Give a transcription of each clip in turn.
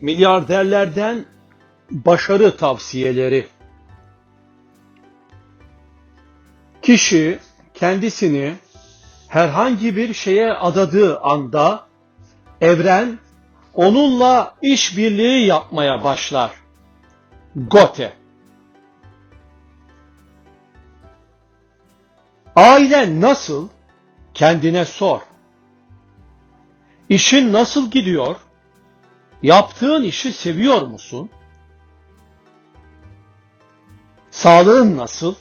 milyarderlerden başarı tavsiyeleri. Kişi kendisini herhangi bir şeye adadığı anda evren onunla işbirliği yapmaya başlar. Gote Ailen nasıl? Kendine sor. İşin nasıl gidiyor? Yaptığın işi seviyor musun? Sağlığın nasıl?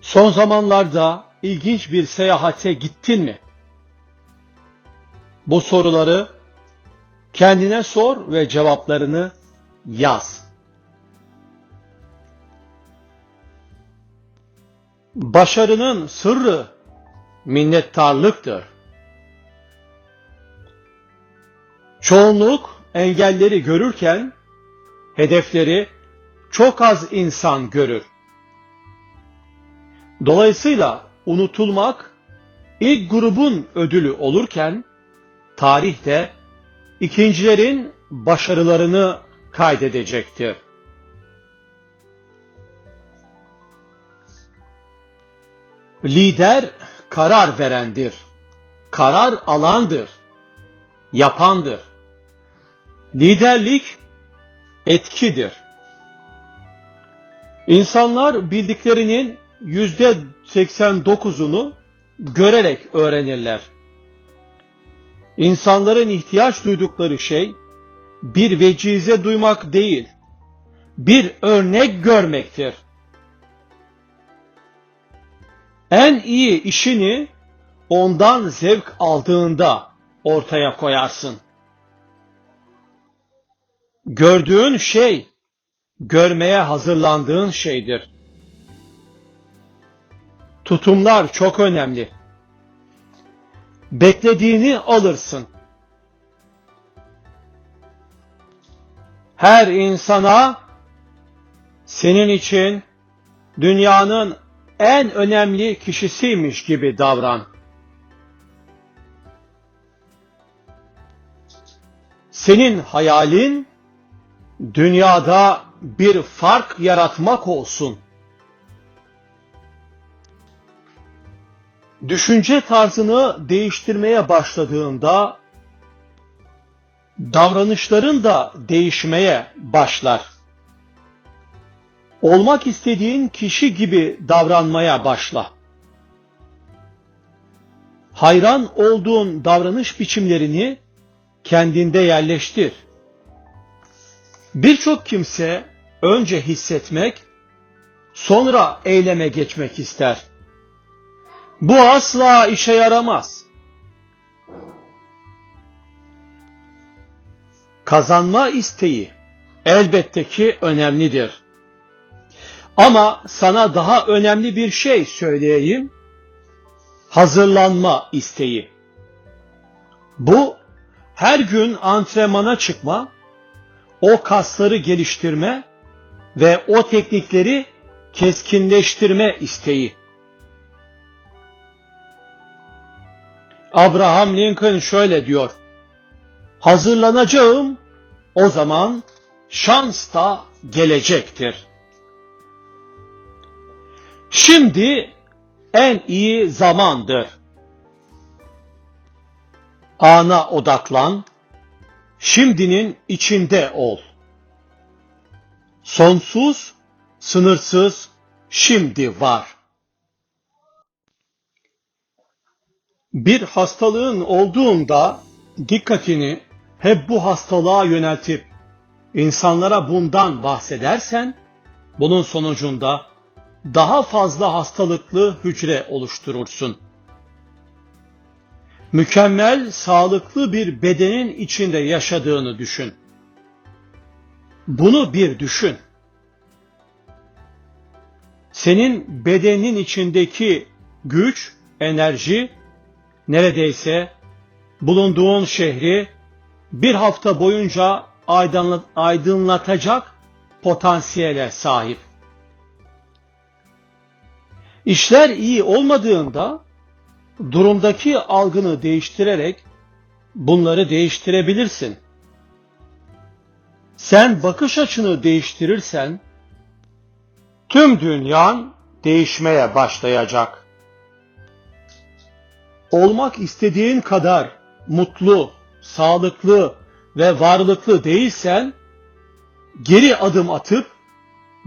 Son zamanlarda ilginç bir seyahate gittin mi? Bu soruları kendine sor ve cevaplarını yaz. Başarının sırrı minnettarlıktır. Çoğunluk engelleri görürken hedefleri çok az insan görür. Dolayısıyla unutulmak ilk grubun ödülü olurken tarihte ikincilerin başarılarını kaydedecektir. Lider karar verendir. Karar alandır. Yapandır. Liderlik etkidir. İnsanlar bildiklerinin yüzde 89'unu görerek öğrenirler. İnsanların ihtiyaç duydukları şey bir vecize duymak değil, bir örnek görmektir. En iyi işini ondan zevk aldığında ortaya koyarsın. Gördüğün şey, görmeye hazırlandığın şeydir. Tutumlar çok önemli. Beklediğini alırsın. Her insana senin için dünyanın en önemli kişisiymiş gibi davran. Senin hayalin dünyada bir fark yaratmak olsun. Düşünce tarzını değiştirmeye başladığında davranışların da değişmeye başlar. Olmak istediğin kişi gibi davranmaya başla. Hayran olduğun davranış biçimlerini kendinde yerleştir. Birçok kimse önce hissetmek, sonra eyleme geçmek ister. Bu asla işe yaramaz. Kazanma isteği elbette ki önemlidir. Ama sana daha önemli bir şey söyleyeyim. Hazırlanma isteği. Bu her gün antrenmana çıkma, o kasları geliştirme ve o teknikleri keskinleştirme isteği. Abraham Lincoln şöyle diyor. Hazırlanacağım, o zaman şans da gelecektir. Şimdi en iyi zamandır. Ana odaklan, şimdinin içinde ol. Sonsuz, sınırsız şimdi var. Bir hastalığın olduğunda dikkatini hep bu hastalığa yöneltip insanlara bundan bahsedersen bunun sonucunda daha fazla hastalıklı hücre oluşturursun. Mükemmel, sağlıklı bir bedenin içinde yaşadığını düşün. Bunu bir düşün. Senin bedenin içindeki güç, enerji neredeyse bulunduğun şehri bir hafta boyunca aydınlatacak potansiyele sahip. İşler iyi olmadığında durumdaki algını değiştirerek bunları değiştirebilirsin. Sen bakış açını değiştirirsen tüm dünyan değişmeye başlayacak. Olmak istediğin kadar mutlu, sağlıklı ve varlıklı değilsen geri adım atıp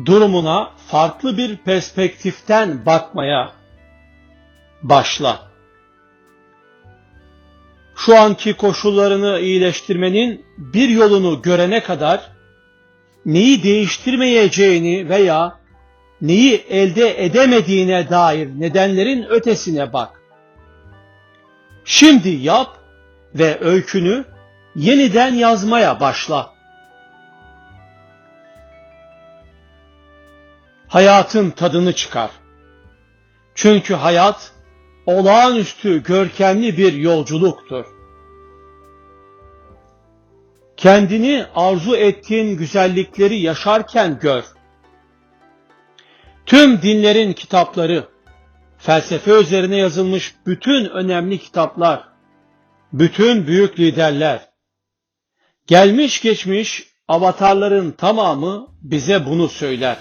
durumuna farklı bir perspektiften bakmaya başla. Şu anki koşullarını iyileştirmenin bir yolunu görene kadar neyi değiştirmeyeceğini veya neyi elde edemediğine dair nedenlerin ötesine bak. Şimdi yap ve öykünü yeniden yazmaya başla. Hayatın tadını çıkar. Çünkü hayat olağanüstü görkemli bir yolculuktur. Kendini arzu ettiğin güzellikleri yaşarken gör. Tüm dinlerin kitapları, felsefe üzerine yazılmış bütün önemli kitaplar, bütün büyük liderler, gelmiş geçmiş avatarların tamamı bize bunu söyler.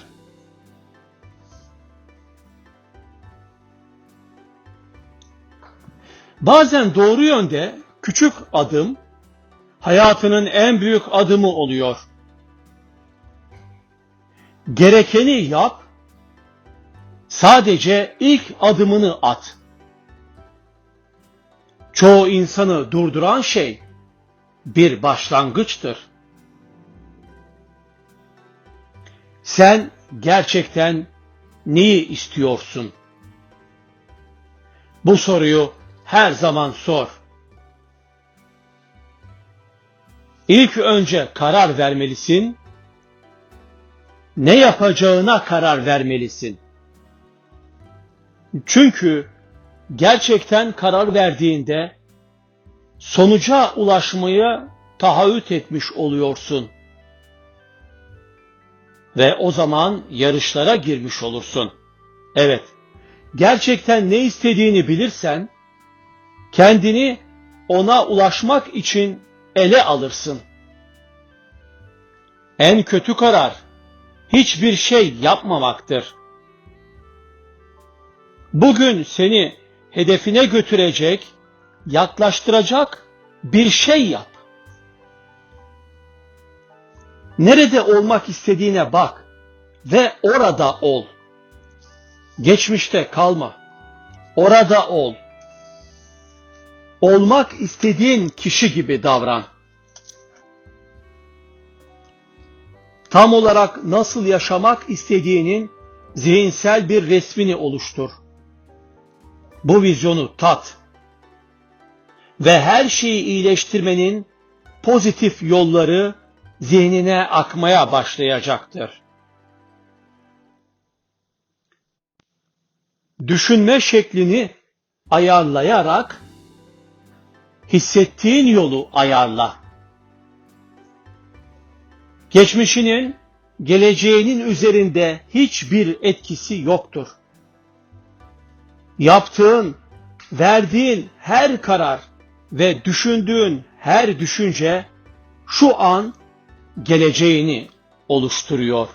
Bazen doğru yönde küçük adım hayatının en büyük adımı oluyor. Gerekeni yap, sadece ilk adımını at. Çoğu insanı durduran şey bir başlangıçtır. Sen gerçekten neyi istiyorsun? Bu soruyu her zaman sor. İlk önce karar vermelisin. Ne yapacağına karar vermelisin. Çünkü gerçekten karar verdiğinde sonuca ulaşmaya taahhüt etmiş oluyorsun. Ve o zaman yarışlara girmiş olursun. Evet, gerçekten ne istediğini bilirsen, kendini ona ulaşmak için ele alırsın. En kötü karar hiçbir şey yapmamaktır. Bugün seni hedefine götürecek, yaklaştıracak bir şey yap. Nerede olmak istediğine bak ve orada ol. Geçmişte kalma. Orada ol. Olmak istediğin kişi gibi davran. Tam olarak nasıl yaşamak istediğinin zihinsel bir resmini oluştur. Bu vizyonu tat. Ve her şeyi iyileştirmenin pozitif yolları zihnine akmaya başlayacaktır. Düşünme şeklini ayarlayarak hissettiğin yolu ayarla. Geçmişinin, geleceğinin üzerinde hiçbir etkisi yoktur. Yaptığın, verdiğin her karar ve düşündüğün her düşünce şu an geleceğini oluşturuyor.